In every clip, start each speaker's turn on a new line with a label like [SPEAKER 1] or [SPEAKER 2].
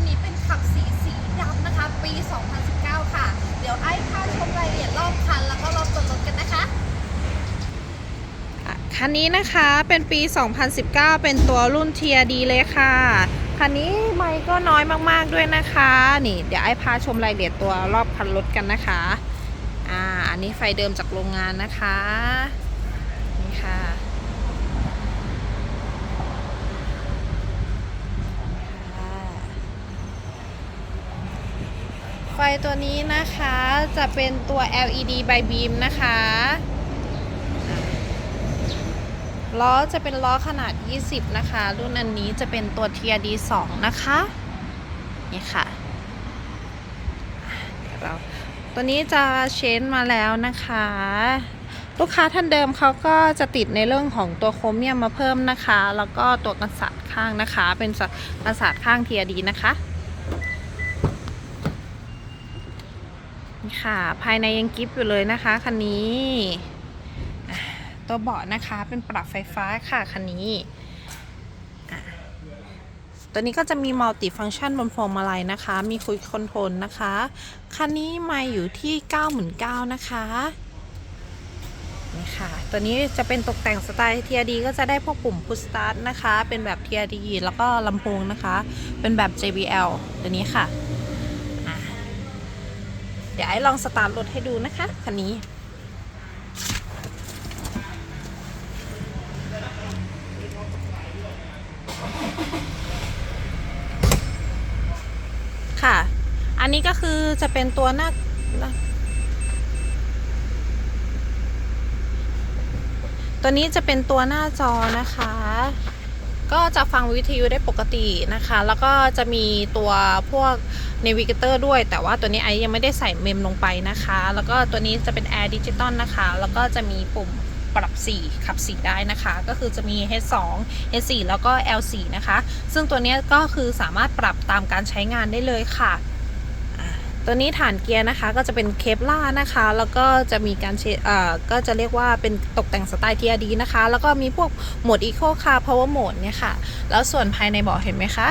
[SPEAKER 1] รุ่นนี้เป็นขับสีสีดำนะคะ ปี 2019 ค่ะ เดี๋ยวไอ้พาชมรายละเอียดรอบคัน แล้วก็รอบตัวรถกันนะคะ
[SPEAKER 2] คันนี้นะคะเป็นปี 2019 เป็นตัวรุ่น TRD เลยค่ะ คันนี้ไม่ก็น้อยมากๆด้วยนะคะ นี่ เดี๋ยวไอ้พาชมรายละเอียดตัวรอบคันรถกันนะคะ อ่า อันนี้ไฟเดิมจากโรงงานนะคะ นี่ค่ะ ไฟตัวนี้นะคะจะเป็นตัว LED by beam นะคะล้อจะเป็นล้อขนาด 20 นะคะ รุ่นอันนี้จะเป็นตัว TRD 2นะคะ นี่ค่ะเราตัวนี้จะเชนมาแล้วนะคะ ลูกค้าท่านเดิมเขาก็จะติดในเรื่องของตัวโครเมียมมาเพิ่มนะคะ แล้วก็ตัวกันศาสตร์ข้างนะคะ เป็นกันศาสตร์ข้าง TRD นะคะ นี่ค่ะ ภายในยังกิฟต์อยู่เลยนะคะคันนี้ ตัวเบาะนะคะเป็นปรับไฟฟ้าค่ะคันนี้ ตัวนี้ก็จะมีมัลติฟังชันบนพวงมาลัยนะคะ มีคุยคอนโทรลนะคะ คันนี้มาอยู่ที่ 99,000นะคะนี่ค่ะ ตัวนี้จะเป็นตกแต่งสไตล์ TRD ก็จะได้พวกปุ่ม push start นะคะ เป็นแบบ TRD แล้วก็ลำโพงนะคะ เป็นแบบ JBL ตัวนี้ค่ะ ดี๋ยวไอ้ลองสตาร์ทรถให้ดูนะคะคันนี้ ค่ะ อันนี้ก็คือจะเป็นตัวหน้าหน้าตัวนี้จะเป็นตัวหน้าจอนะคะ ก็จะฟังวิทยุได้ปกตินะคะ แล้วก็จะมีตัวพวก Navigator ด้วย แต่ว่าตัวนี้ไอยังไม่ได้ใส่เมมลงไปนะคะ แล้วก็ตัวนี้จะเป็น Air Digital นะคะ แล้วก็จะมีปุ่มปรับสีขับสีได้นะคะ ก็คือจะมี H2 H4 แล้วก็ L4 นะคะ ซึ่งตัวนี้ก็คือสามารถปรับตามการใช้งานได้เลยค่ะ ตัวนี้ฐานเกียร์นะคะ ก็จะเป็นเคปล่านะคะ แล้วก็จะมีการเอ่อก็จะเรียกว่าเป็นตกแต่งสไตล์ TRD นะคะ แล้วก็มีพวกโหมด Eco Car Power Mode เนี่ยค่ะ แล้วส่วนภายในเบาะเห็นไหมคะ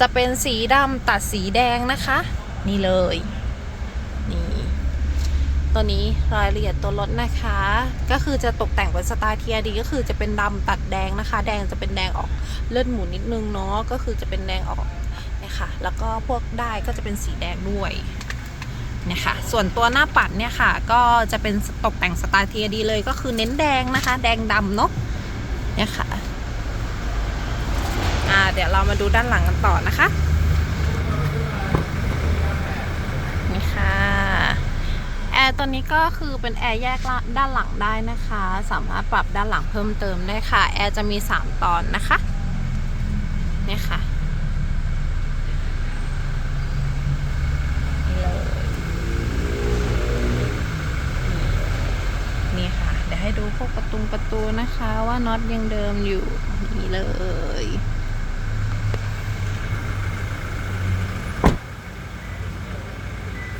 [SPEAKER 2] จะเป็นสีดำตัดสีแดงนะคะ นี่เลยนี่ตัวนี้รายละเอียดตัวรถนะคะ ก็คือจะตกแต่งเป็นสไตล์ TRD ก็คือจะเป็นดำตัดแดงนะคะ แดงจะเป็นแดงออกเลือดหมูนิดนึงเนาะก็คือจะเป็นแดงออกเนี่ยค่ะแล้วก็พวกได้ก็จะเป็นสีแดงด้วย เนี่ยค่ะ ส่วนตัวหน้าปัดเนี่ยค่ะ ก็จะเป็นตกแต่งสไตล์ TRD เลยก็คือเน้นแดงนะคะ แดงดำเนาะเนี่ยค่ะอ่าเดี๋ยวเรามาดูด้านหลังกันต่อนะคะนี่ค่ะแอร์ตัวนี้ก็คือเป็นแอร์แยกด้านหลังได้นะคะ สามารถปรับด้านหลังเพิ่มเติมได้ค่ะ แอร์จะมี 3 ตอนนะคะ ประตูนะคะว่าน็อตยังเดิมอยู่นี่เลย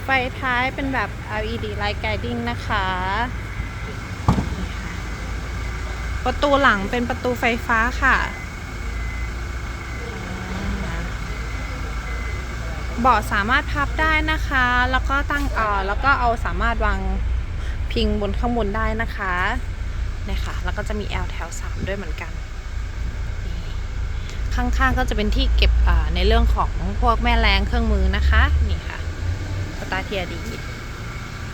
[SPEAKER 2] ไฟท้ายเป็นแบบ LED light guiding นะคะ ประตูหลังเป็นประตูไฟฟ้าค่ะเบาะสามารถพับได้นะคะ แล้วก็ตั้งเอ่อแล้วก็เอาสามารถวางพิงบนข้างบนได้นะคะ นี่ยค่ะแล้วก็จะมี L แถว3ด้วยเหมือนกัน ข้างๆก็จะเป็นที่เก็บในเรื่องของพวกแม่แรงเครื่องมือนะคะ นี่ค่ะสตาร์เทียดี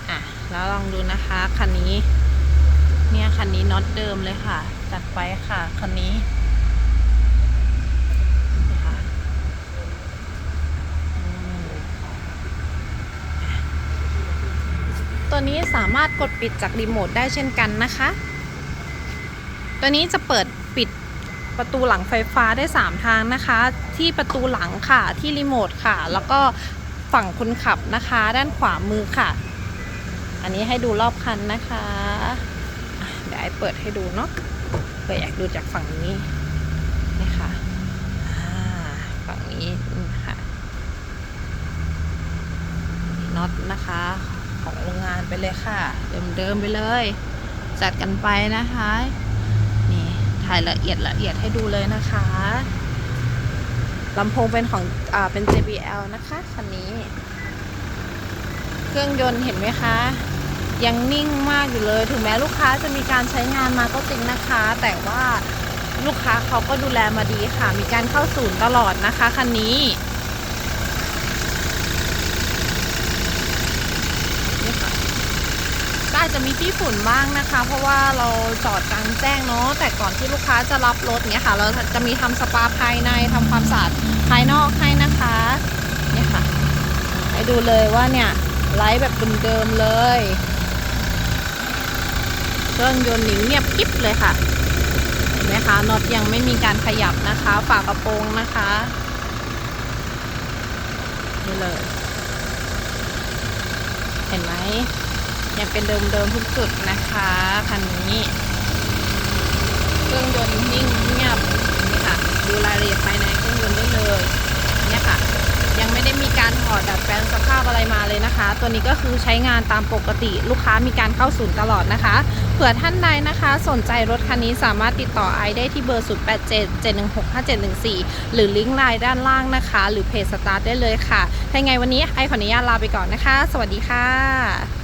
[SPEAKER 2] อะแล้วลองดูนะคะคันนี้เนี่ยคันนี้น็อตเดิมเลยค่ะ จัดไปค่ะคันนี้ตัวนี้สามารถกดปิดจากรีโมทได้เช่นกันนะคะ ตัวนี้จะเปิดปิดประตูหลังไฟฟ้าได้ 3 ทางนะคะ ที่ประตูหลังค่ะที่รีโมทค่ะ แล้วก็ฝั่งคนขับนะคะ ด้านขวามือค่ะ อันนี้ให้ดูรอบคันนะคะ เดี๋ยวไอ้เปิดให้ดูเนาะเปิดอยากดูจากฝั่งนี้นี่ค่ะฝั่งนี้นี่ค่ะน็อตนะคะ ของโรงงานไปเลยค่ะ เดิมๆไปเลย จัดกันไปนะคะายละเอียดละเอียดให้ดูเลยนะคะลำโพงเป็นของอ่าเป็น JBL นะคะคันนี้ เครื่องยนต์เห็นไหมคะ ยังนิ่งมากอยู่เลย ถึงแม้ลูกค้าจะมีการใช้งานมาก็จริงนะคะ แต่ว่าลูกค้าเขาก็ดูแลมาดีค่ะ มีการเข้าศูนย์ตลอดนะคะคันนี้ค่ะก็ อาจจะมีที่ฝุ่นบ้างนะคะ เพราะว่าเราจอดกลางแจ้งเนาะแต่ก่อนที่ลูกค้าจะรับรถเนี้ยค่ะ เราจะมีทำสปาภายในทำความสะอาดภายนอกให้นะคะเนี่ยค่ะให้ดูเลยว่าเนี่ยไลฟ์แบบเดิมๆเลยเครื่องยนต์หนิงเงียบกิ๊บเลยค่ะเห็นไหมคะน็อตยังไม่มีการขยับนะคะฝากระโปรงนะคะนี่เลย เห็นไหม เป็นเดิมๆทุกจุดนะคะคันนี้เครื่องยนต์นิ่งเงียบนี่ค่ะ ดูรายละเอียดภายในเครื่องยนต์ได้เลยเนี่ยค่ะ ยังไม่ได้มีการถอดดัดแปลงสภาพอะไรมาเลยนะคะ ตัวนี้ก็คือใช้งานตามปกติลูกค้ามีการเข้าศูนย์ตลอดนะคะเผื่อท่านใดนะคะ สนใจรถคันนี้สามารถติดต่อไอได้ที่เบอร์ 0877165714 หรือลิงก์ไลน์ด้านล่างนะคะ หรือเพจสตาร์ทได้เลยค่ะถ้าไงวันนี้ไอขออนุญาตลาไปก่อนนะคะ สวัสดีค่ะ